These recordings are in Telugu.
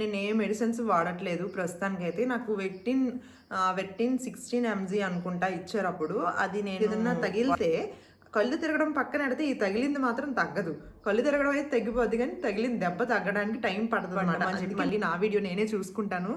నేను ఏ మెడిసిన్స్ వాడట్లేదు. ప్రస్తుతానికైతే నాకు వెక్టిన్ వెక్టిన్ సిక్స్టీన్ ఎంజీ అనుకుంటా ఇచ్చారు అప్పుడు అది నేను ఏదన్నా తగిలితే కళ్ళు తిరగడం పక్కన పెడితే ఈ తగిలింది మాత్రం తగ్గదు. కళ్ళు తిరగడం అయితే తగ్గిపోద్ది కానీ తగిలిన దెబ్బ తగ్గడానికి టైం పడుతుంది అనమాట మళ్ళీ నా వీడియో నేనే చూసుకుంటాను.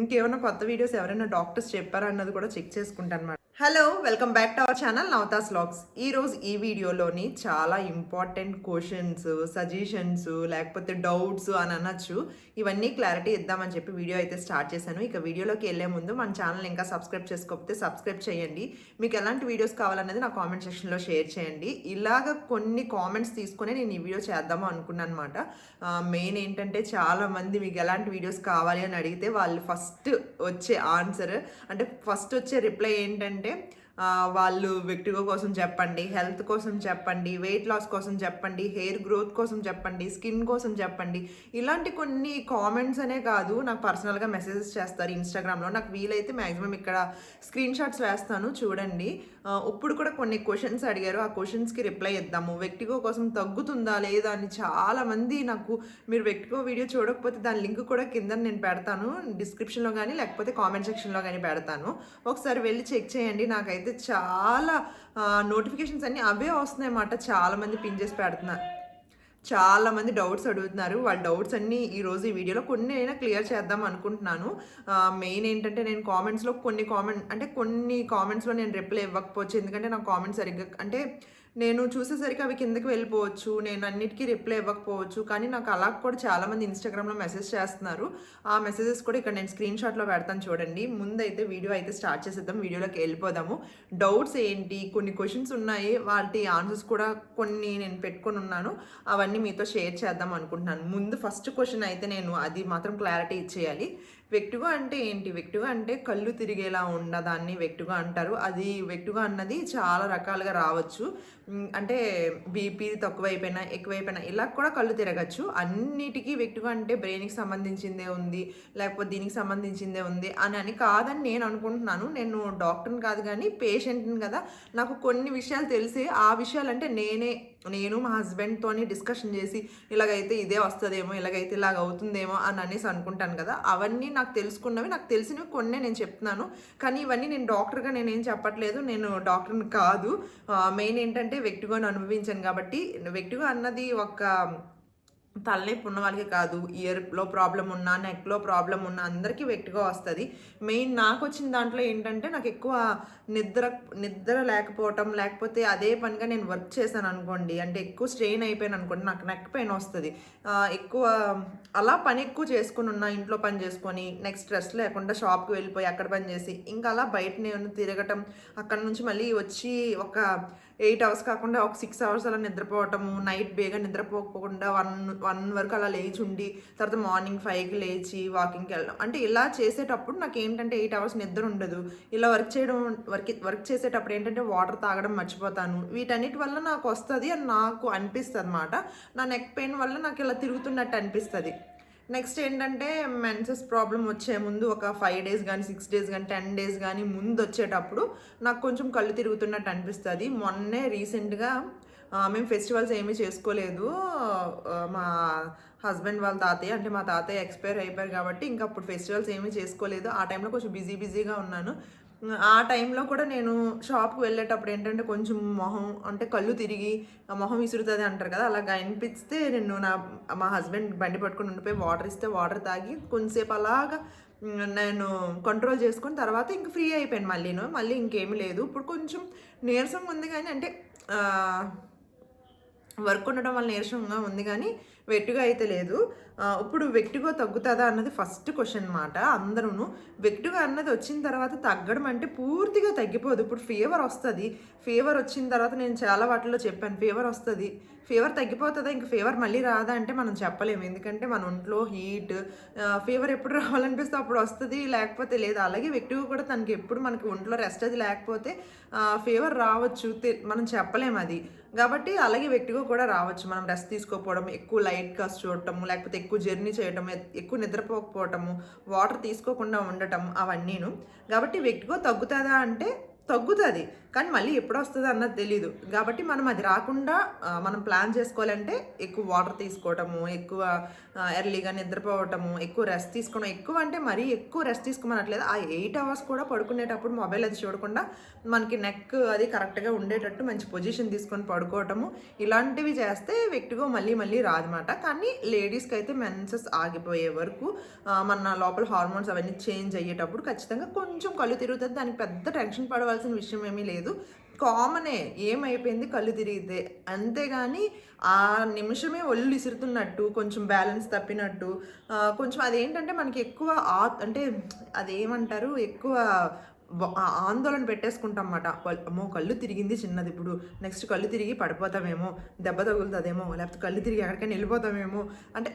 ఇంకేమైనా కొత్త వీడియోస్ ఎవరైనా డాక్టర్స్ చెప్పారా అన్నది కూడా చెక్ చేసుకుంటాను అనమాట hello welcome back to our channel Navathas logs ఈరోజు ఈ వీడియోలోని చాలా ఇంపార్టెంట్ క్వశ్చన్స్ సజెషన్స్ లేకపోతే డౌట్స్ అని అనొచ్చు. ఇవన్నీ క్లారిటీ ఇద్దామని చెప్పి వీడియో అయితే స్టార్ట్ చేశాను. ఇక వీడియోలోకి వెళ్ళే ముందు మన ఛానల్ ఇంకా సబ్స్క్రైబ్ చేసుకోకపోతే సబ్స్క్రైబ్ చేయండి. మీకు ఎలాంటి వీడియోస్ కావాలనేది నా కామెంట్ సెక్షన్లో షేర్ చేయండి. ఇలాగ కొన్ని కామెంట్స్ తీసుకునే నేను ఈ వీడియో చేద్దాము అనుకున్నాను అనమాట మెయిన్ ఏంటంటే చాలా మంది మీకు ఎలాంటి వీడియోస్ కావాలి అని అడిగితే వాళ్ళు ఫస్ట్ వచ్చే ఆన్సర్ అంటే ఫస్ట్ వచ్చే రిప్లై ఏంటంటే ఏంటంటే వాళ్ళు వ్యక్తిగత కోసం చెప్పండి హెల్త్ కోసం చెప్పండి వెయిట్ లాస్ కోసం చెప్పండి హెయిర్ గ్రోత్ కోసం చెప్పండి స్కిన్ కోసం చెప్పండి. ఇలాంటి కొన్ని కామెంట్స్ అనే కాదు నాకు పర్సనల్గా మెసేజెస్ చేస్తారు ఇన్స్టాగ్రామ్లో. నాకు వీలైతే మ్యాక్సిమం ఇక్కడ స్క్రీన్ షాట్స్ వేస్తాను చూడండి. ఇప్పుడు కూడా కొన్ని క్వశ్చన్స్ అడిగారు. ఆ క్వశ్చన్స్కి రిప్లై ఇద్దాము. వ్యక్తిగో కోసం తగ్గుతుందా లేదా అని చాలామంది నాకు మీరు వ్యక్తిగో వీడియో చూడకపోతే దాని లింక్ కూడా కింద నేను పెడతాను. డిస్క్రిప్షన్లో కానీ లేకపోతే కామెంట్ సెక్షన్లో కానీ పెడతాను. ఒకసారి వెళ్ళి చెక్ చేయండి. నాకైతే చాలా నోటిఫికేషన్స్ అన్నీ అవే వస్తున్నాయి అన్నమాట చాలా మంది పిన్ చేసి పెడుతున్నారు చాలా మంది డౌట్స్ అడుగుతున్నారు. వాళ్ళ డౌట్స్ అన్నీ ఈ రోజు ఈ వీడియోలో కొన్ని అయినా క్లియర్ చేద్దాం అనుకుంటున్నాను. మెయిన్ ఏంటంటే నేను కామెంట్స్లో కొన్ని కామెంట్ అంటే కొన్ని కామెంట్స్లో నేను రిప్లై ఇవ్వకపోవచ్చు. ఎందుకంటే నా కామెంట్ సరిగ్గా అంటే నేను చూసేసరికి అవి కిందకి వెళ్ళిపోవచ్చు నేను అన్నిటికీ రిప్లై ఇవ్వకపోవచ్చు కానీ నాకు అలా కూడా చాలామంది ఇన్స్టాగ్రామ్లో మెసేజ్ చేస్తున్నారు. ఆ మెసేజెస్ కూడా ఇక్కడ నేను స్క్రీన్ షాట్లో పెడతాను చూడండి. ముందైతే వీడియో అయితే స్టార్ట్ చేసేద్దాం వీడియోలోకి వెళ్ళిపోదాము. డౌట్స్ ఏంటి? కొన్ని క్వశ్చన్స్ ఉన్నాయి. వాటి ఆన్సర్స్ కూడా కొన్ని నేను పెట్టుకొని ఉన్నాను. అవన్నీ మీతో షేర్ చేద్దాం అనుకుంటున్నాను. ముందు ఫస్ట్ క్వశ్చన్ అయితే నేను అది మాత్రం క్లారిటీ ఇచ్చేయాలి. వెక్టుగా అంటే ఏంటి? వెక్టుగా అంటే కళ్ళు తిరిగేలా ఉన్నదాన్ని వెక్టుగా అంటారు. అది వెక్టుగా అన్నది చాలా రకాలుగా రావచ్చు. అంటే బీపీ తక్కువైపోయినా ఎక్కువైపోయినా ఇలా కూడా కళ్ళు తిరగచ్చు. అన్నిటికీ వెక్టుగా అంటే బ్రెయిన్కి సంబంధించిందే ఉంది లేకపోతే దీనికి సంబంధించిందే ఉంది అని అని కాదని నేను అనుకుంటున్నాను. నేను డాక్టర్ని కాదు కానీ పేషెంట్ని కదా. నాకు కొన్ని విషయాలు తెలిసి ఆ విషయాలు అంటే నేనే నేను మా హస్బెండ్తో డిస్కషన్ చేసి ఇలాగైతే ఇదే వస్తుందేమో ఇలాగైతే ఇలాగ అవుతుందేమో అని అనేసి అనుకుంటాను కదా. అవన్నీ నాకు తెలుసుకున్నవి నాకు తెలిసినవి కొన్ని నేను చెప్తున్నాను. కానీ ఇవన్నీ నేను డాక్టర్గా నేనేం చెప్పట్లేదు. నేను డాక్టర్ని కాదు. మెయిన్ ఏంటంటే వ్యక్తిగా అనుభవించాను కాబట్టి వ్యక్తిగా అన్నది ఒక తలనొప్పి ఉన్న వాళ్ళకి కాదు ఇయర్లో ప్రాబ్లం ఉన్నా నెక్లో ప్రాబ్లం ఉన్నా అందరికీ వెక్టిగా వస్తుంది. మెయిన్ నాకు వచ్చిన దాంట్లో ఏంటంటే నాకు ఎక్కువ నిద్ర నిద్ర లేకపోవటం లేకపోతే అదే పనిగా నేను వర్క్ చేశాను అనుకోండి అంటే ఎక్కువ స్ట్రెయిన్ అయిపోయాను అనుకోండి నాకు నెక్ పెయిన్ వస్తుంది. ఎక్కువ అలా పని ఎక్కువ చేసుకుని ఉన్నా ఇంట్లో పని చేసుకొని నెక్స్ట్ స్ట్రెస్ లేకుండా షాప్కి వెళ్ళిపోయి అక్కడ పని చేసి ఇంకా అలా బయట నేను తిరగటం అక్కడ నుంచి మళ్ళీ వచ్చి ఒక ఎయిట్ అవర్స్ కాకుండా ఒక సిక్స్ అవర్స్ అలా నిద్రపోవటము నైట్ బేగా నిద్రపోకుండా వన్ వన్ వరకు అలా లేచి ఉండి తర్వాత మార్నింగ్ ఫైవ్కి లేచి వాకింగ్కి వెళ్ళడం. అంటే ఇలా చేసేటప్పుడు నాకు ఏంటంటే ఎయిట్ అవర్స్ నిద్ర ఉండదు. ఇలా వర్క్ చేయడం వర్క్ వర్క్ చేసేటప్పుడు ఏంటంటే వాటర్ తాగడం మర్చిపోతాను. వీటన్నిటి వల్ల నాకు వస్తుంది అని నాకు అనిపిస్తుంది అనమాట నా నెక్ పెయిన్ వల్ల నాకు ఇలా తిరుగుతున్నట్టు అనిపిస్తుంది. నెక్స్ట్ ఏంటంటే మెన్సెస్ ప్రాబ్లం వచ్చే ముందు ఒక ఫైవ్ డేస్ కానీ సిక్స్ డేస్ కానీ టెన్ డేస్ కానీ ముందు వచ్చేటప్పుడు నాకు కొంచెం కళ్ళు తిరుగుతున్నట్టు అనిపిస్తుంది. మొన్నే రీసెంట్గా మేము ఫెస్టివల్స్ ఏమీ చేసుకోలేదు. మా హస్బెండ్ వాళ్ళ తాతయ్య అంటే మా తాతయ్య ఎక్స్పైర్ అయిపోయారు కాబట్టి ఇంకా అప్పుడు ఫెస్టివల్స్ ఏమీ చేసుకోలేదు. ఆ టైంలో కొంచెం బిజీ బిజీగా ఉన్నాను. ఆ టైంలో కూడా నేను షాప్కి వెళ్ళేటప్పుడు ఏంటంటే కొంచెం మొహం అంటే కళ్ళు తిరిగి మొహం విసురుతుంది అంటారు కదా అలాగా అనిపిస్తే నేను నా మా హస్బెండ్ బండి పట్టుకుని ఉండిపోయి వాటర్ ఇస్తే వాటర్ తాగి కొంతసేపు అలాగా నేను కంట్రోల్ చేసుకుని తర్వాత ఇంక ఫ్రీ అయిపోయాను మళ్ళీను. మళ్ళీ ఇంకేమీ లేదు. ఇప్పుడు కొంచెం నీరసం ఉంది కానీ అంటే వర్క్ ఉండడం వల్ల నీరసంగా ఉంది కానీ వెట్టుగా అయితే లేదు. ఇప్పుడు వెట్టుగా తగ్గుతుందా అన్నది ఫస్ట్ క్వశ్చన్ అనమాట అందరూను వెట్టుగా అన్నది వచ్చిన తర్వాత తగ్గడం అంటే పూర్తిగా తగ్గిపోదు. ఇప్పుడు ఫీవర్ వస్తుంది. ఫీవర్ వచ్చిన తర్వాత నేను చాలా వాటిలో చెప్పాను. ఫీవర్ వస్తుంది. ఫీవర్ తగ్గిపోతుందా? ఇంక ఫీవర్ మళ్ళీ రాదా అంటే మనం చెప్పలేము. ఎందుకంటే మన ఒంట్లో హీట్ ఫీవర్ ఎప్పుడు రావాలనిపిస్తే అప్పుడు వస్తుంది. లేకపోతే లేదు. అలాగే వెక్టుగా కూడా తనకి ఎప్పుడు మనకి ఒంట్లో రెస్ట్ అది లేకపోతే ఫీవర్ రావచ్చు. తె- మనం చెప్పలేము అది. కాబట్టి అలాగే వ్యక్తిగా కూడా రావచ్చు. మనం రెస్ట్ తీసుకోకపోవడం ఎక్కువ లైట్ కాస్ట్ చూడటము లేకపోతే ఎక్కువ జర్నీ చేయటం ఎక్కువ నిద్రపోకపోవటము వాటర్ తీసుకోకుండా ఉండటం అవన్నీను. కాబట్టి వ్యక్తిగా తగ్గుతుందా అంటే తగ్గుతుంది. కానీ మళ్ళీ ఎప్పుడు వస్తుంది అన్నది తెలియదు కాబట్టి మనం అది రాకుండా మనం ప్లాన్ చేసుకోవాలంటే ఎక్కువ వాటర్ తీసుకోవటము ఎక్కువ ఎర్లీగా నిద్రపోవటము ఎక్కువ రెస్ట్ తీసుకోవడం ఎక్కువ అంటే మరీ ఎక్కువ రెస్ట్ తీసుకోమనట్లేదు. ఆ ఎయిట్ అవర్స్ కూడా పడుకునేటప్పుడు మొబైల్ అది చూడకుండా మనకి నెక్ అది కరెక్ట్గా ఉండేటట్టు మంచి పొజిషన్ తీసుకొని పడుకోవటము ఇలాంటివి చేస్తే వ్యక్తిగా మళ్ళీ మళ్ళీ రాదన్నమాట. కానీ లేడీస్కి అయితే మెన్సెస్ ఆగిపోయే వరకు మన లోపల హార్మోన్స్ అవన్నీ చేంజ్ అయ్యేటప్పుడు ఖచ్చితంగా కొంచెం కళ్ళు తిరుగుతుంది. దానికి పెద్ద టెన్షన్ పడవలసిన విషయం ఏమీ లేదు. కామనే ఏమైపోయింది కళ్ళు తిరిగితే. అంతేగాని ఆ నిమిషమే ఒళ్ళు ఇసురుతున్నట్టు కొంచెం బ్యాలెన్స్ తప్పినట్టు కొంచెం అదేంటంటే మనకి ఎక్కువ ఆ అంటే అదేమంటారు? ఎక్కువ ఆందోళన పెట్టేసుకుంటాం అన్నమాట అమ్మో కళ్ళు తిరిగింది చిన్నది ఇప్పుడు. నెక్స్ట్ కళ్ళు తిరిగి పడిపోతామేమో. దెబ్బ తగులుతుందేమో. లేకపోతే కళ్ళు తిరిగి ఎక్కడికైనా వెళ్ళిపోతామేమో. అంటే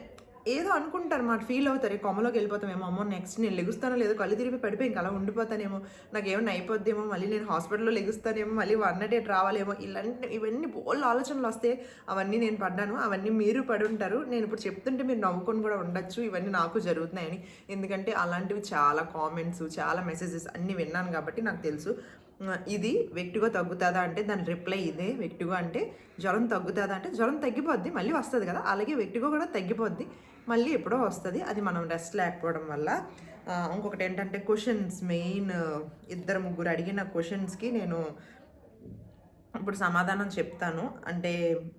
ఏదో అనుకుంటారు మాట ఫీల్ అవుతారు కొమ్మలోకి వెళ్ళిపోతామేమో అమ్మో నెక్స్ట్ నేను లెగుస్తానో లేదో కళ్ళు తిరిగి పడిపోయి ఇంకా అలా ఉండిపోతానేమో నాకు ఏమైనా అయిపోద్దేమో మళ్ళీ నేను హాస్పిటల్లో లెగుస్తానేమో మళ్ళీ వన్ డేట్ రావాలేమో ఇలాంటి ఇవన్నీ బోల్ ఆలోచనలు వస్తే అవన్నీ నేను పడ్డాను. అవన్నీ మీరు పడి ఉంటారు నేను ఇప్పుడు చెప్తుంటే మీరు నవ్వుకొని కూడా ఉండొచ్చు. ఇవన్నీ నాకు జరుగుతున్నాయని. ఎందుకంటే అలాంటివి చాలా కామెంట్స్ చాలా మెసేజెస్ అన్నీ విన్నాను కాబట్టి నాకు తెలుసు. ఇది వ్యక్తిగా తగ్గుతుందా అంటే దాని రిప్లై ఇదే. వ్యక్తిగా అంటే జ్వరం తగ్గుతుందా అంటే జ్వరం తగ్గిపోద్ది మళ్ళీ వస్తుంది కదా. అలాగే వ్యక్తిగా కూడా తగ్గిపోద్ది. మళ్ళీ ఎప్పుడో వస్తుంది. అది మనం రెస్ట్ లేకపోవడం వల్ల. ఇంకొకటి ఏంటంటే క్వశ్చన్స్ మెయిన్ ఇద్దరు ముగ్గురు అడిగిన క్వశ్చన్స్కి నేను ఇప్పుడు సమాధానం చెప్తాను. అంటే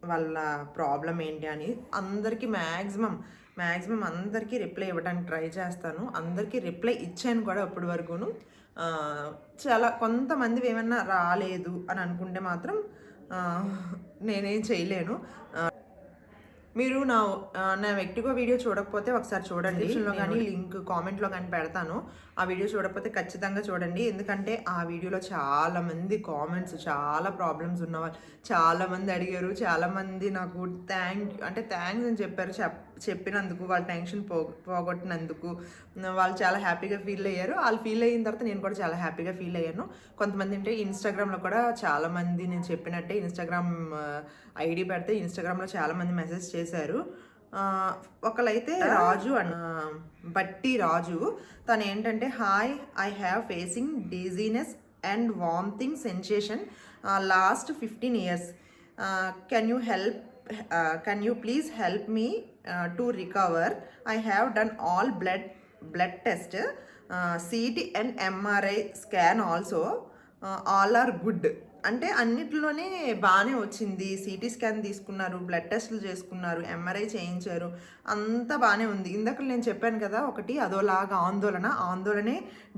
వాళ్ళ ప్రాబ్లం ఏంటి అని. అందరికీ మ్యాక్సిమం మ్యాక్సిమం అందరికీ రిప్లై ఇవ్వడానికి ట్రై చేస్తాను. అందరికీ రిప్లై ఇచ్చాను కూడా ఇప్పటి వరకును. చాలా కొంతమంది ఏమన్నా రాలేదు అని అనుకుంటే మాత్రం నేనేం చేయలేను. మీరు నా నా వ్యక్తిగత వీడియో చూడకపోతే ఒకసారి చూడండి. డిస్క్రిప్షన్లో కానీ లింక్ కామెంట్లో కానీ పెడతాను. ఆ వీడియో చూడకపోతే ఖచ్చితంగా చూడండి. ఎందుకంటే ఆ వీడియోలో చాలా మంది కామెంట్స్ చాలా ప్రాబ్లమ్స్ ఉన్నవాళ్ళు. చాలా మంది అడిగారు. చాలా మంది నాకు థ్యాంక్ అంటే థ్యాంక్స్ అని చెప్పారు చెప్ చెప్పినందుకు వాళ్ళ టెన్షన్ పో పోగొట్టినందుకు వాళ్ళు చాలా హ్యాపీగా ఫీల్ అయ్యారు. వాళ్ళు ఫీల్ అయిన తర్వాత నేను కూడా చాలా హ్యాపీగా ఫీల్ అయ్యాను. కొంతమంది అంటే ఇన్స్టాగ్రామ్లో కూడా చాలా మంది నేను చెప్పినట్టే ఇన్స్టాగ్రామ్ ఐడి పెడితే ఇన్స్టాగ్రామ్లో చాలా మంది మెసేజ్ చేశారు. ఒకళ్ళైతే రాజు అన్ బట్టి రాజు. తను ఏంటంటే hi I have facing dizziness and vomiting sensation last fifteen years. Can you help can you please help me to recover I have done all blood blood test CT and MRI scan also all are good అంటే అన్నిటిలోనే బాగానే వచ్చింది. సిటీ స్కాన్ తీసుకున్నారు బ్లడ్ టెస్ట్లు చేసుకున్నారు ఎంఆర్ఐ చేయించారు. అంతా బాగానే ఉంది. ఇందాక నేను చెప్పాను కదా ఒకటి అదోలాగా ఆందోళన. ఆందోళనే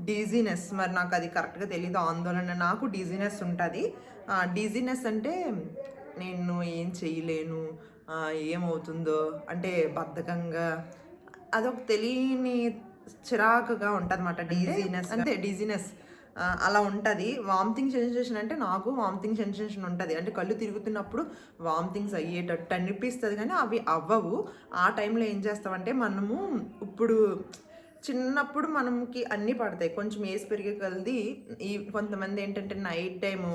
డీజీనెస్ మరి నాకు అది కరెక్ట్గా తెలియదు ఆందోళన నాకు డీజీనెస్ ఉంటుంది. డీజీనెస్ అంటే నేను ఏం చేయలేను. ఏమవుతుందో అంటే బద్ధకంగా అదొక తెలియని చిరాకుగా ఉంటుంది అనమాట డీజీనెస్ అంటే డీజీనెస్ అలా ఉంటుంది. వామిటింగ్ సెన్సేషన్ అంటే నాకు వామిటింగ్ సెన్సేషన్ ఉంటుంది. అంటే కళ్ళు తిరుగుతున్నప్పుడు వామిటింగ్స్ అయ్యేటట్టు అనిపిస్తుంది కానీ అవి అవ్వవు. ఆ టైంలో ఏం చేస్తామంటే మనము ఇప్పుడు చిన్నప్పుడు మనకి అన్నీ పడతాయి. కొంచెం ఏజ్ పెరిగే కొలది ఈ కొంతమంది ఏంటంటే నైట్ టైము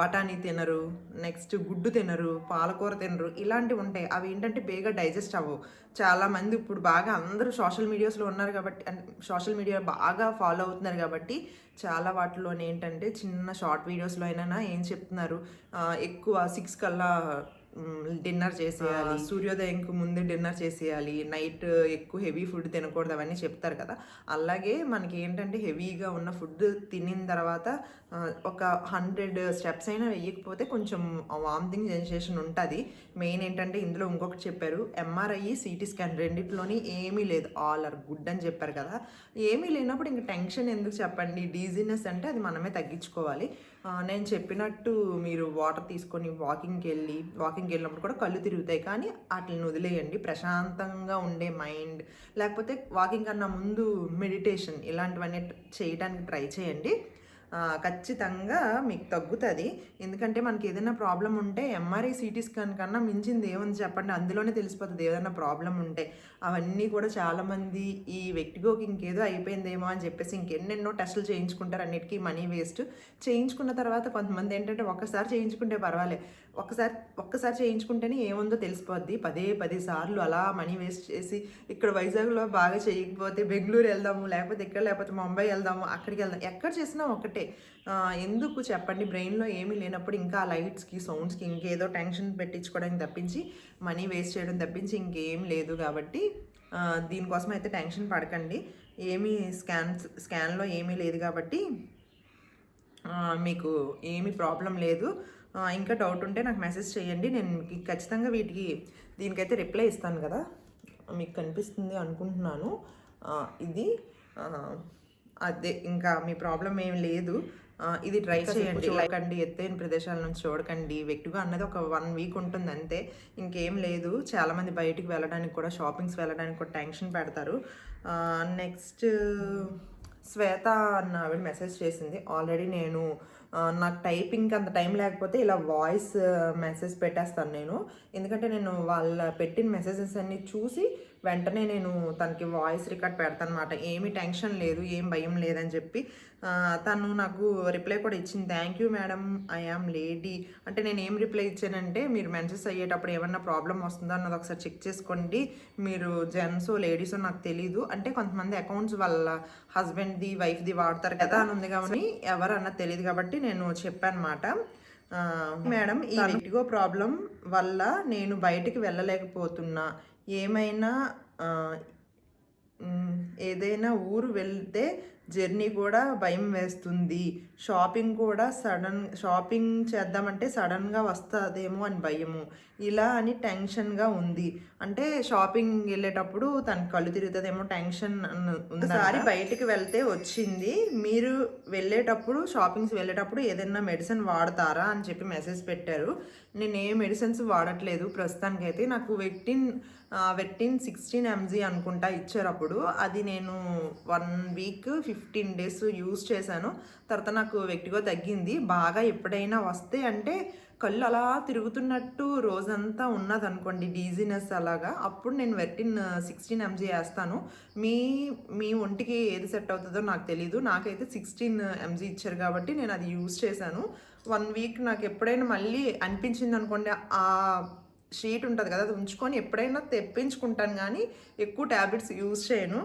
బఠానీ తినరు నెక్స్ట్ గుడ్డు తినరు పాలకూర తినరు ఇలాంటివి ఉంటాయి. అవి ఏంటంటే బేగా డైజెస్ట్ అవ్వవు. చాలా మంది ఇప్పుడు బాగా అందరూ సోషల్ మీడియాస్లో ఉన్నారు కాబట్టి సోషల్ మీడియా బాగా ఫాలో అవుతున్నారు కాబట్టి చాలా వాటిలోనే ఏంటంటే చిన్న షార్ట్ వీడియోస్లో అయినా ఏం చెప్తున్నారు? ఎక్కువ సిక్స్ కల్లా డిన్నర్ చేసేయాలి. సూర్యోదయంకు ముందు డిన్నర్ చేసేయాలి. నైట్ ఎక్కువ హెవీ ఫుడ్ తినకూడదు అవన్నీ చెప్తారు కదా. అలాగే మనకి ఏంటంటే హెవీగా ఉన్న ఫుడ్ తినిన తర్వాత ఒక హండ్రెడ్ స్టెప్స్ అయినా వేయకపోతే కొంచెం వామిటింగ్ సెన్సేషన్ ఉంటుంది. మెయిన్ ఏంటంటే ఇందులో ఇంకొకటి చెప్పారు ఎంఆర్ఐ సిటీ స్కాన్ రెండిట్లోని ఏమీ లేదు. ఆల్ ఆర్ గుడ్ అని చెప్పారు కదా. ఏమీ లేనప్పుడు ఇంక టెన్షన్ ఎందుకు చెప్పండి? డీజీనెస్ అంటే అది మనమే తగ్గించుకోవాలి. నేను చెప్పినట్టు మీరు వాటర్ తీసుకొని వాకింగ్కి వెళ్ళి వాకింగ్కి వెళ్ళినప్పుడు కూడా కళ్ళు తిరుగుతాయి. కానీ వాటిని వదిలేయండి. ప్రశాంతంగా ఉండే మైండ్. లేకపోతే వాకింగ్ కన్నా ముందు మెడిటేషన్ ఇలాంటివన్నీ చేయడానికి ట్రై చేయండి. ఖచ్చితంగా మీకు తగ్గుతుంది. ఎందుకంటే మనకి ఏదైనా ప్రాబ్లం ఉంటే ఎంఆర్ఐ సిటీ స్కాన్ కన్నా మించింది ఏముంది చెప్పండి. అందులోనే తెలిసిపోతుంది ఏదైనా ప్రాబ్లం ఉంటే. అవన్నీ కూడా చాలామంది ఈ వ్యక్తిగోకి ఇంకేదో అయిపోయిందేమో అని చెప్పేసి ఇంకెన్నెన్నో టెస్టులు చేయించుకుంటారు. అన్నిటికీ మనీ వేస్ట్. చేయించుకున్న తర్వాత కొంతమంది ఏంటంటే ఒక్కసారి చేయించుకుంటే పర్వాలే. ఒక్కసారి ఒక్కసారి చేయించుకుంటేనే ఏముందో తెలిసిపోద్ది. పదే పది సార్లు అలా మనీ వేస్ట్ చేసి ఇక్కడ వైజాగ్లో బాగా చేయకపోతే బెంగళూరు వెళ్దాము లేకపోతే ఇక్కడ లేకపోతే ముంబై వెళ్దాము అక్కడికి వెళ్దాం. ఎక్కడ చేసినా ఒకటే. ఎందుకు చెప్పండి? బ్రెయిన్లో ఏమీ లేనప్పుడు ఇంకా లైట్స్కి సౌండ్స్కి ఇంకేదో టెన్షన్ పెట్టించుకోవడానికి తప్పించి మనీ వేస్ట్ చేయడం తప్పించి ఇంకేం లేదు కాబట్టి దీనికోసం అయితే టెన్షన్ పడకండి. ఏమీ స్కాన్స్ స్కాన్లో ఏమీ లేదు కాబట్టి మీకు ఏమీ ప్రాబ్లం లేదు. ఇంకా డౌట్ ఉంటే నాకు మెసేజ్ చేయండి నేను మీకు ఖచ్చితంగా వీటికి దీనికైతే రిప్లై ఇస్తాను కదా. మీకు కనిపిస్తుంది అనుకుంటున్నాను. ఇది అదే ఇంకా మీ ప్రాబ్లం ఏం లేదు. ఇది ట్రై చేయండి. చూడకండి ఎత్తైన ప్రదేశాల నుంచి చూడకండి. వ్యక్తిగా అన్నది ఒక వన్ వీక్ ఉంటుంది అంతే. ఇంకేం లేదు. చాలామంది బయటికి వెళ్ళడానికి కూడా షాపింగ్స్ వెళ్ళడానికి కూడా టెన్షన్ పెడతారు. నెక్స్ట్ శ్వేత అన్న ఆవిడ మెసేజ్ చేసింది. ఆల్రెడీ నేను నాకు టైపింగ్కి అంత టైం లేకపోతే ఇలా వాయిస్ మెసేజ్ పెట్టేస్తాను నేను. ఎందుకంటే నేను వాళ్ళ పెట్టిన మెసేజెస్ అన్నీ చూసి వెంటనే నేను తనకి వాయిస్ రికార్డ్ పెడతాను అనమాట ఏమీ టెన్షన్ లేదు ఏం భయం లేదని చెప్పి తను నాకు రిప్లై కూడా ఇచ్చింది. Thank you madam I am lady అంటే నేను ఏం రిప్లై ఇచ్చానంటే మీరు మెన్సెస్ అయ్యేటప్పుడు ఏమన్నా ప్రాబ్లం వస్తుందో అన్నది ఒకసారి చెక్ చేసుకోండి. మీరు జెంట్స్ లేడీస్ నాకు తెలీదు. అంటే కొంతమంది అకౌంట్స్ వాళ్ళ హస్బెండ్ది వైఫ్ది వాడతారు కదా అని ఉంది కాబట్టి ఎవరు అన్నది తెలియదు కాబట్టి నేను చెప్పాను అనమాట మేడం ఈ వ్యక్తిగో ప్రాబ్లం వల్ల నేను బయటికి వెళ్ళలేకపోతున్నా. ఏమైనా ఏదైనా ఊరు వెళ్తే జర్నీ కూడా భయం వేస్తుంది. షాపింగ్ కూడా సడన్ షాపింగ్ చేద్దామంటే సడన్గా వస్తుందేమో అని భయము. ఇలా అని టెన్షన్గా ఉంది. అంటే షాపింగ్ వెళ్ళేటప్పుడు తన కళ్ళు తిరుగుతుందేమో టెన్షన్ ఒకసారి బయటికి వెళ్తే వచ్చింది. మీరు వెళ్ళేటప్పుడు షాపింగ్స్ వెళ్ళేటప్పుడు ఏదైనా మెడిసిన్ వాడతారా అని చెప్పి మెసేజ్ పెట్టారు. నేను ఏ మెడిసిన్స్ వాడట్లేదు ప్రస్తుతానికైతే. నాకు వెక్టిన్ వెట్టిన్ సిక్స్టీన్ ఎంజీ అనుకుంటా ఇచ్చారు అప్పుడు అది నేను one week fifteen days use చేశాను. తర్వాత నాకు వ్యక్తిగా తగ్గింది. బాగా ఎప్పుడైనా వస్తే అంటే కళ్ళు అలా తిరుగుతున్నట్టు రోజంతా ఉన్నదనుకోండి డీజీనెస్ అలాగా. అప్పుడు నేను వెట్టిన్ సిక్స్టీన్ ఎంజీ వేస్తాను. మీ మీ ఒంటికి ఏది సెట్ అవుతుందో నాకు తెలీదు. నాకైతే సిక్స్టీన్ ఎంజీ ఇచ్చారు కాబట్టి నేను అది యూజ్ చేశాను. వన్ వీక్ నాకు ఎప్పుడైనా మళ్ళీ అనిపించింది అనుకోండి ఆ షీట్ ఉంటుంది కదా అది ఉంచుకొని ఎప్పుడైనా తెప్పించుకుంటాను కానీ ఎక్కువ ట్యాబ్లెట్స్ యూజ్ చేయను.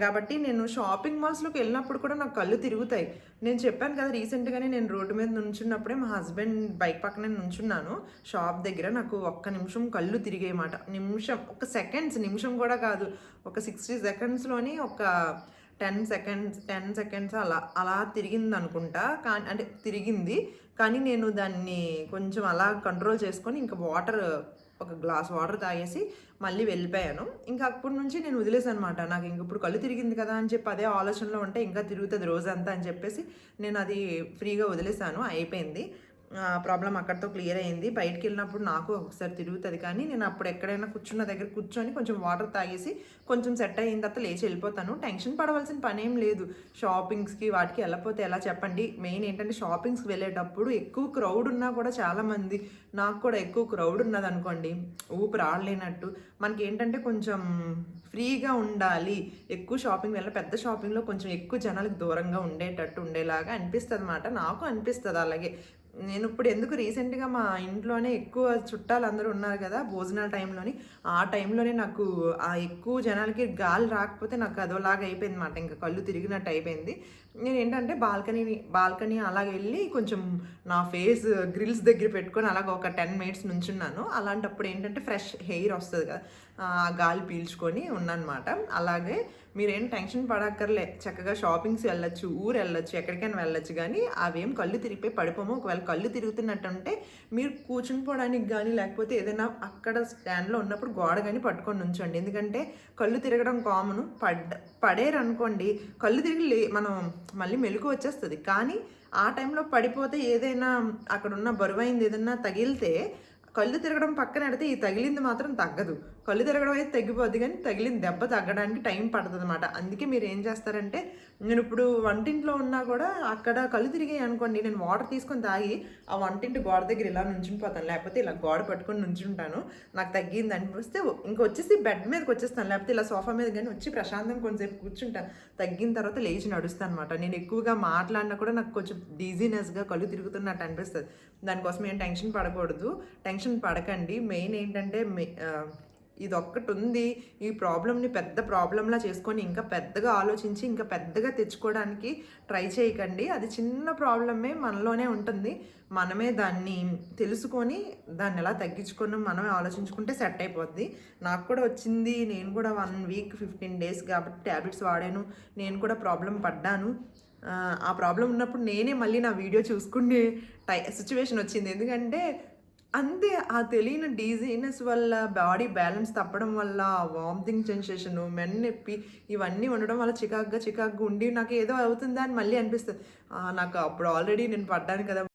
కాబట్టి నేను షాపింగ్ మాల్స్లోకి వెళ్ళినప్పుడు కూడా నాకు కళ్ళు తిరుగుతాయి. నేను చెప్పాను కదా రీసెంట్గానే నేను రోడ్డు మీద నుంచున్నప్పుడే మా హస్బెండ్ బైక్ పక్కనే నుంచున్నాను. షాప్ దగ్గర నాకు ఒక్క నిమిషం కళ్ళు తిరిగేయమాట నిమిషం ఒక సెకండ్స్ నిమిషం కూడా కాదు. ఒక సిక్స్టీ సెకండ్స్లోని ఒక టెన్ సెకండ్స్ టెన్ సెకండ్స్ అలా అలా తిరిగింది అనుకుంటా కానీ అంటే తిరిగింది. కానీ నేను దాన్ని కొంచెం అలా కంట్రోల్ చేసుకొని ఇంకా వాటర్ ఒక గ్లాస్ వాటర్ తాగేసి మళ్ళీ వెళ్ళిపోయాను. ఇంకా అప్పటి నుంచి నేను వదిలేసాను అనమాట నాకు ఇంక ఇప్పుడు కళ్ళు తిరిగింది కదా అని చెప్పి అదే ఆలోచనలో ఉంటే ఇంకా తిరుగుతుంది రోజంతా అని చెప్పేసి నేను అది ఫ్రీగా వదిలేసాను. అయిపోయింది. ప్రాబ్లం అక్కడితో క్లియర్ అయింది. బయటికి వెళ్ళినప్పుడు నాకు ఒకసారి తిరుగుతుంది కానీ నేను అప్పుడు ఎక్కడైనా కూర్చున్న దగ్గర కూర్చొని కొంచెం వాటర్ తాగేసి కొంచెం సెట్ అయిన తర్వాత లేచి వెళ్ళిపోతాను. టెన్షన్ పడవలసిన పని ఏం లేదు. షాపింగ్స్కి వాటికి వెళ్ళకపోతే ఎలా చెప్పండి? మెయిన్ ఏంటంటే షాపింగ్స్కి వెళ్ళేటప్పుడు ఎక్కువ క్రౌడ్ ఉన్నా కూడా చాలామంది నాకు కూడా ఎక్కువ క్రౌడ్ ఉన్నది అనుకోండి ఊపిరి ఆడలేనట్టు. మనకి ఏంటంటే కొంచెం ఫ్రీగా ఉండాలి. ఎక్కువ షాపింగ్ వెళ్ళ పెద్ద షాపింగ్లో కొంచెం ఎక్కువ జనాలకు దూరంగా ఉండేటట్టు ఉండేలాగా అనిపిస్తుంది అన్నమాట నాకు అనిపిస్తుంది అలాగే. నేను ఇప్పుడు ఎందుకు రీసెంట్గా మా ఇంట్లోనే ఎక్కువ చుట్టాలు అందరూ ఉన్నారు కదా భోజనాల టైంలోని ఆ టైంలోనే నాకు ఆ ఎక్కువ జనాలకి గాలి రాకపోతే నాకు అదోలాగా అయిపోయింది మాట ఇంకా కళ్ళు తిరిగినట్టు అయిపోయింది. నేను ఏంటంటే బాల్కనీ బాల్కనీ అలాగ వెళ్ళి కొంచెం నా ఫేస్ గ్రిల్స్ దగ్గర పెట్టుకొని అలాగ ఒక టెన్ మినిట్స్ నుంచున్నాను. అలాంటప్పుడు ఏంటంటే ఫ్రెష్ హెయిర్ వస్తుంది కదా ఆ గాలి పీల్చుకొని ఉన్నానమాట అలాగే మీరేం టెన్షన్ పడక్కర్లే. చక్కగా షాపింగ్స్ వెళ్ళొచ్చు ఊరు వెళ్ళొచ్చు ఎక్కడికైనా వెళ్ళొచ్చు కానీ అవేం కళ్ళు తిరిగిపోయి పడిపోము. ఒకవేళ కళ్ళు తిరుగుతున్నట్టుంటే మీరు కూర్చుని పోవడానికి కానీ లేకపోతే ఏదైనా అక్కడ స్టాండ్లో ఉన్నప్పుడు గోడ కానీ పట్టుకొని ఉంచండి ఎందుకంటే కళ్ళు తిరగడం కామన్. పడ్ పడేరు అనుకోండి కళ్ళు తిరిగి లే మనం మళ్ళీ మెలకు వచ్చేస్తుంది. కానీ ఆ టైంలో పడిపోతే ఏదైనా అక్కడ ఉన్న బరువైంది ఏదైనా తగిలితే కళ్ళు తిరగడం పక్కన పెడితే ఈ తగిలింది మాత్రం తగ్గదు. కళ్ళు తిరగడం అయితే తగ్గిపోద్ది కానీ తగిలిన దెబ్బ తగ్గడానికి టైం పడుతుంది అనమాట అందుకే మీరు ఏం చేస్తారంటే నేను ఇప్పుడు వంటింట్లో ఉన్నా కూడా అక్కడ కళ్ళు తిరిగాయి అనుకోండి నేను వాటర్ తీసుకొని తాగి ఆ వంటింటి గోడ దగ్గర ఇలా నుంచుండిపోతాను. లేకపోతే ఇలా గోడ పట్టుకొని నుంచుంటాను. నాకు తగ్గింది అనిపిస్తే ఇంకొచ్చేసి బెడ్ మీదకి వచ్చేస్తాను. లేకపోతే ఇలా సోఫా మీద కానీ వచ్చి ప్రశాంతం కొంచెంసేపు కూర్చుంటాను. తగ్గిన తర్వాత లేచి నడుస్తాను అనమాట నేను ఎక్కువగా మాట్లాడినా కూడా నాకు కొంచెం డీజీనెస్గా కళ్ళు తిరుగుతున్నట్టు అనిపిస్తుంది. దానికోసం ఏం టెన్షన్ పడకూడదు. టెన్షన్ పడకండి. మెయిన్ ఏంటంటే మే- ఇది ఒక్కటి ఉంది ఈ ప్రాబ్లమ్ని పెద్ద ప్రాబ్లంలా చేసుకొని ఇంకా పెద్దగా ఆలోచించి ఇంకా పెద్దగా తెచ్చుకోవడానికి ట్రై చేయకండి. అది చిన్న ప్రాబ్లమే మనలోనే ఉంటుంది. మనమే దాన్ని తెలుసుకొని దాన్ని ఎలా తగ్గించుకొని మనమే ఆలోచించుకుంటే సెట్ అయిపోద్ది. నాకు కూడా వచ్చింది. నేను కూడా వన్ వీక్ ఫిఫ్టీన్ డేస్ కాబట్టి ట్యాబ్లెట్స్ వాడాను. నేను కూడా ప్రాబ్లం పడ్డాను. ఆ, ఆ ప్రాబ్లం ఉన్నప్పుడు నేనే మళ్ళీ నా వీడియో చూసుకునే టై సిచ్యువేషన్ వచ్చింది. ఎందుకంటే అంతే ఆ తెలియని డీజీనెస్ వల్ల బాడీ బ్యాలెన్స్ తప్పడం వల్ల వామిటింగ్ సెన్సేషన్ మెన్ నొప్పి ఇవన్నీ ఉండడం వల్ల చికాగ్గా చికాగ్గా ఉండి నాకు ఏదో అవుతుందా అని మళ్ళీ అనిపిస్తుంది. నాకు అప్పుడు ఆల్రెడీ నేను పడ్డాను కదా.